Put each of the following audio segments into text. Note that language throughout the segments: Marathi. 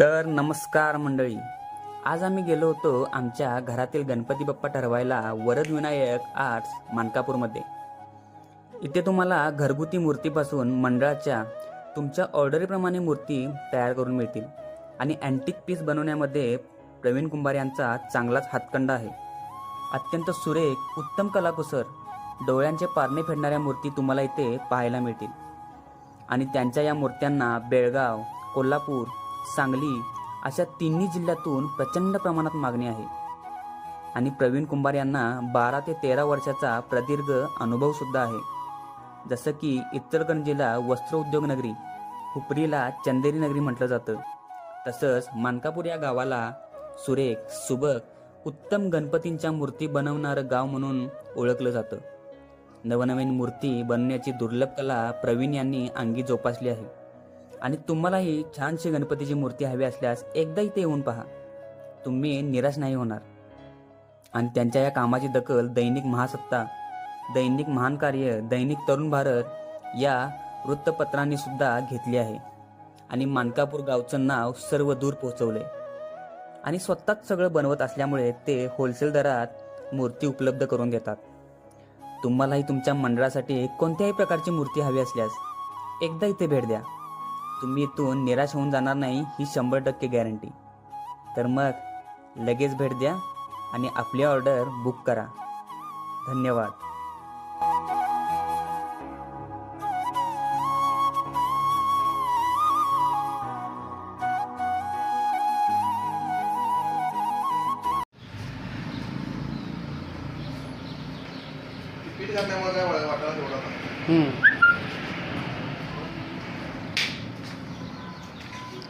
तर नमस्कार मंडळी. आज आम्ही गेलो होतो आमच्या घरातील गणपती बाप्पा ठरवायला वरद विनायक आर्ट्स मानकापूरमध्ये. इथे तुम्हाला घरगुती मूर्तीपासून मंडळाच्या तुमच्या ऑर्डरीप्रमाणे मूर्ती तयार करून मिळतील आणि अँटिक पीस बनवण्यामध्ये प्रवीण कुंभार यांचा चांगलाच हातखंडा आहे. अत्यंत सुरेख उत्तम कलाकुसर डोळ्यांचे पारणे फेडणाऱ्या मूर्ती तुम्हाला इथे पाहायला मिळतील. आणि त्यांच्या या मूर्त्यांना बेळगाव कोल्हापूर सांगली अशा तिन्ही जिल्ह्यातून प्रचंड प्रमाणात मागणी आहे. आणि प्रवीण कुंभार यांना बारा ते तेरा वर्षाचा प्रदीर्घ अनुभव सुद्धा आहे. जसं की इचलकरंजीला वस्त्र उद्योग नगरी हुपरीला चंदेरी नगरी म्हटलं जातं. तसंच मानकापूर या गावाला सुरेख सुबक उत्तम गणपतींच्या मूर्ती बनवणारं गाव म्हणून ओळखलं जातं. नवनवीन मूर्ती बनवण्याची दुर्लभ कला प्रवीण यांनी अंगी जोपासली आहे. आणि तुम्हालाही छानशी गणपतीची मूर्ती हवी असल्यास एकदा इथे येऊन पहा. तुम्ही निराश नाही होणार. आणि त्यांच्या या कामाची दखल दैनिक महासत्ता दैनिक महान कार्य दैनिक तरुण भारत या वृत्तपत्रांनी सुद्धा घेतली आहे. आणि मानकापूर गावचं नाव सर्व दूर पोहोचवले आणि स्वतःच सगळं बनवत असल्यामुळे ते होलसेल दरात मूर्ती उपलब्ध करून देतात. तुम्हालाही तुमच्या मंडळासाठी कोणत्याही प्रकारची मूर्ती हवी असल्यास एकदा इथे भेट द्या. तुम्ही इथून निराश होऊन जाणार नाही ही शंभर टक्के गॅरंटी तर मग लगेच भेट द्या आणि आपली ऑर्डर बुक करा. धन्यवाद. काय वाटायला तेवढा नाही. जास्त करून लय वाटला. उचलला गेले. आणि उचलला गेले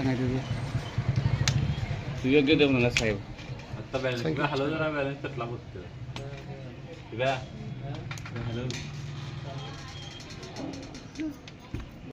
सांगायचं ते तू योग्य दे नका साहेब. आता बॅलन्स हॅलो जरा बॅलन्स तटला बघतो हॅलो